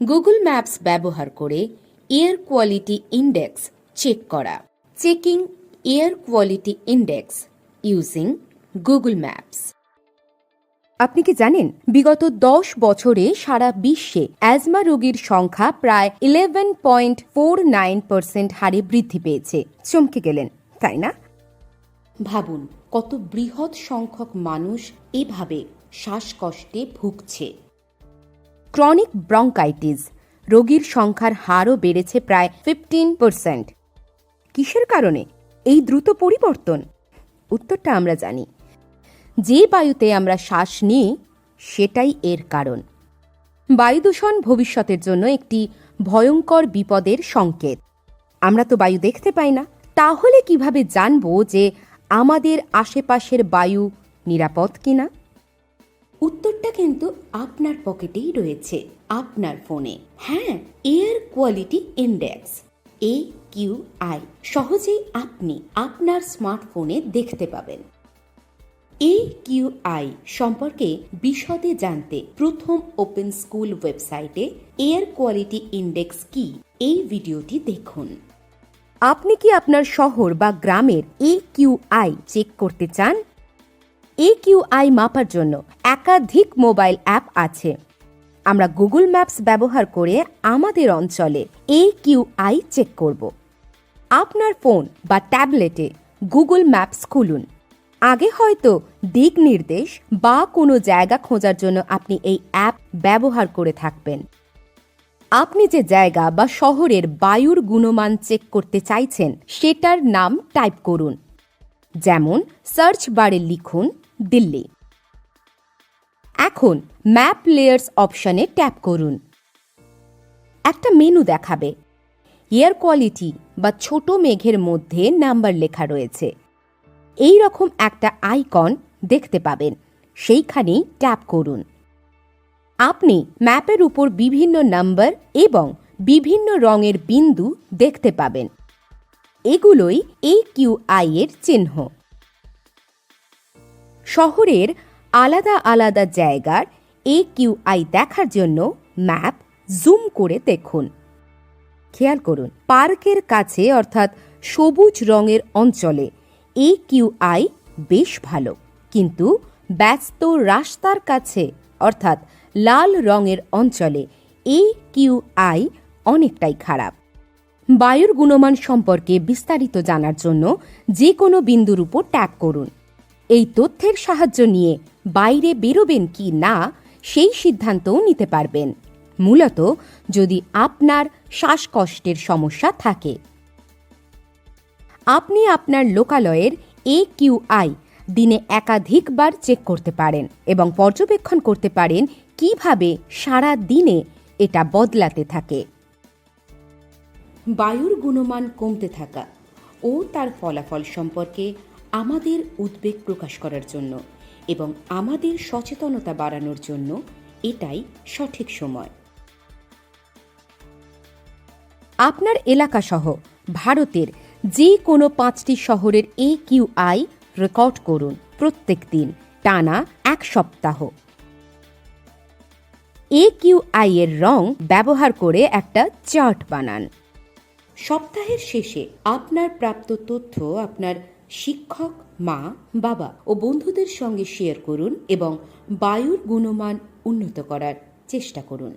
Google maps ব্যবহার করে air quality index check করা। Checking air quality index using Google maps. আপনি কি জানেন বিগত দশ বছরে সারা বিশ্বে অ্যাজমা রোগীর সংখ্যা প্রায় eleven point four nine percent হারে বৃদ্ধি পেয়েছে। চমকে গেলেন তাই না? ভাবুন কত বৃহৎ সংখ্যক মানুষ এভাবে শ্বাসকষ্টে ভুগছে। ক্রনিক ব্রঙ্কাইটিস, রোগীর সংখ্যার হারও বেড়েছে প্রায় ফিফটিন পার্সেন্ট কিসের কারণে? এই দ্রুত পরিবর্তন? উত্তরটা আমরা জানি। যে বায়ুতে আমরা শ্বাস নিই, সেটাই এর কারণ। বায়ু দূষণ ভবিষ্যতের জন্য একটি ভয়ঙ্কর বিপদের সংকেত। আমরা তো বায়ু দেখতে পাই না। তাহলে কীভাবে জানব যে আমাদের আশেপাশের বায়ু নিরাপদ কিনা? উত্তরটা কিন্তু আপনার পকেটেই রয়েছে, আপনার ফোনে। হ্যাঁ air quality index A Q I সহজেই আপনি আপনার স্মার্টফোনে দেখতে পাবেন। এ কিউ আই সম্পর্কে বিশদে জানতে প্রথম ওপেন স্কুল ওয়েবসাইটে এয়ার কোয়ালিটি ইন্ডেক্স কি এই ভিডিওটি দেখুন। আপনি কি আপনার শহর বা গ্রামের এ কিউ আই চেক করতে চান? কিউ মাপার জন্য একাধিক মোবাইল অ্যাপ আছে। আমরা গুগল ম্যাপস ব্যবহার করে আমাদের অঞ্চলে এ কিউ আই চেক করব। আপনার ফোন বা ট্যাবলেটে গুগল ম্যাপস খুলুন। আগে হয়তো দিক নির্দেশ বা কোনো জায়গা খোঁজার জন্য আপনি এই অ্যাপ ব্যবহার করে থাকবেন। আপনি যে জায়গা বা শহরের বায়ুর গুণমান চেক করতে চাইছেন, সেটার নাম টাইপ করুন। যেমন, সার্চ বারে লিখুন দিল্লি। এখন ম্যাপ লেয়ার্স অপশনে ট্যাপ করুন। একটা মেনু দেখাবে। এয়ার কোয়ালিটি বা ছোট মেঘের মধ্যে নাম্বার লেখা রয়েছে। এই রকম একটা আইকন দেখতে পাবেন। সেইখানেই ট্যাপ করুন। আপনি ম্যাপের উপর বিভিন্ন নাম্বার এবং বিভিন্ন রঙের বিন্দু দেখতে পাবেন। এগুলোই এই কিউ আই এর চিহ্ন। শহরের আলাদা আলাদা জায়গার এ কিউ আই দেখার জন্য ম্যাপ জুম করে দেখুন। খেয়াল করুন, পার্কের কাছে অর্থাৎ সবুজ রঙের অঞ্চলে এ কিউ আই বেশ ভালো, কিন্তু ব্যস্ত রাস্তার কাছে অর্থাৎ লাল রঙের অঞ্চলে এ কিউ আই অনেকটাই খারাপ। বায়ুর গুণমান সম্পর্কে বিস্তারিত জানার জন্য যে কোনো বিন্দুর উপর ট্যাপ করুন। এই তথ্যের সাহায্য নিয়ে বাইরে বেরোবেন কি না, সেই সিদ্ধান্তও নিতে পারবেন। মূলত যদি আপনার শ্বাসকষ্টের সমস্যা থাকে। আপনি আপনার লোকালয়ের এ কিউ আই দিনে একাধিকবার চেক করতে পারেন এবং পর্যবেক্ষণ করতে পারেন কীভাবে সারা দিনে এটা বদলাতে থাকে। বায়ুর গুণমান কমতে থাকা ও তার ফলাফল সম্পর্কে আমাদের উদ্বেগ প্রকাশ করার জন্য এবং আমাদের সচেতনতা বাড়ানোর জন্য এটাই সঠিক সময়। আপনার এলাকাসহ ভারতের যে কোনো পাঁচটি শহরের এ কিউ আই রেকর্ড করুন প্রত্যেক দিন টানা এক সপ্তাহ। এ কিউ আই এর রং ব্যবহার করে একটা চার্ট বানান। সপ্তাহের শেষে আপনার প্রাপ্ত তথ্য, আপনার শিক্ষক, মা, বাবা ও বন্ধুদের সঙ্গে শেয়ার করুন এবং বায়ুর গুণমান উন্নত করার চেষ্টা করুন।